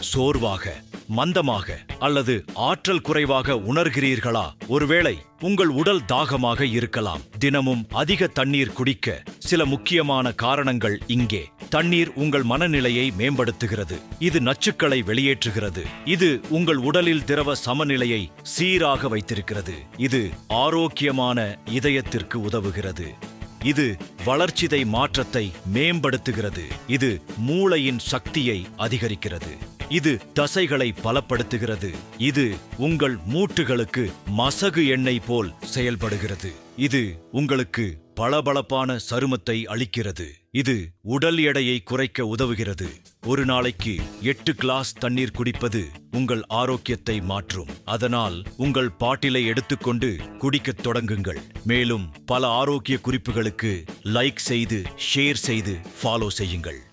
சோர்வாக மந்தமாக அல்லது ஆற்றல் குறைவாக உணர்கிறீர்களா? ஒருவேளை உங்கள் உடல் தாகமாக இருக்கலாம். தினமும் அதிக தண்ணீர் குடிக்க சில முக்கியமான காரணங்கள் இங்கே. தண்ணீர் உங்கள் மனநிலையை மேம்படுத்துகிறது. இது நச்சுக்களை வெளியேற்றுகிறது. இது உங்கள் உடலில் திரவ சமநிலையை சீராக வைத்திருக்கிறது. இது ஆரோக்கியமான இதயத்திற்கு உதவுகிறது. இது வளர்ச்சிதை மாற்றத்தை மேம்படுத்துகிறது. இது மூளையின் சக்தியை அதிகரிக்கிறது. இது தசைகளை பலப்படுத்துகிறது. இது உங்கள் மூட்டுகளுக்கு மசகு எண்ணெய் போல் செயல்படுகிறது. இது உங்களுக்கு பளபளப்பான சருமத்தை அளிக்கிறது. இது உடல் எடையை குறைக்க உதவுகிறது. ஒரு நாளைக்கு எட்டு கிளாஸ் தண்ணீர் குடிப்பது உங்கள் ஆரோக்கியத்தை மாற்றும். அதனால் உங்கள் பாட்டிலை எடுத்துக்கொண்டு குடிக்கத் தொடங்குங்கள். மேலும் பல ஆரோக்கிய குறிப்புகளுக்கு லைக் செய்து ஷேர் செய்து ஃபாலோ செய்யுங்கள்.